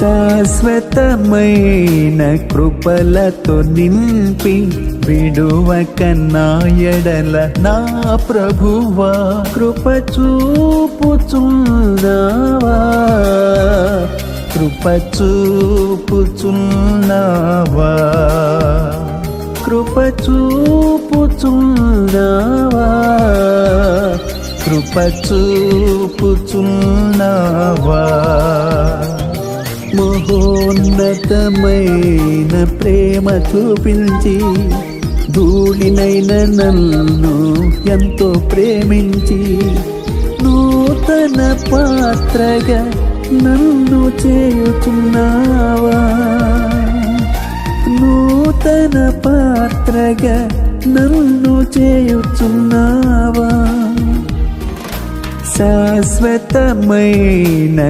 శాశ్వతమైన కృపలతో నింపి విడువక నా ఎడల నా ప్రభువా కృప చూపుచున్నావా? కృప చూపుచున్నావా? కృప చూపుచున్నావా? కృప చూపుచున్నా మహోన్నతమైన ప్రేమ చూపించి ధూళినైన నన్ను ఎంతో ప్రేమించి నూతన పాత్రగా నన్ను చేయుతున్నావా నూతన పాత్రగా నన్ను చేయుచున్నావా? శాశ్వతమైన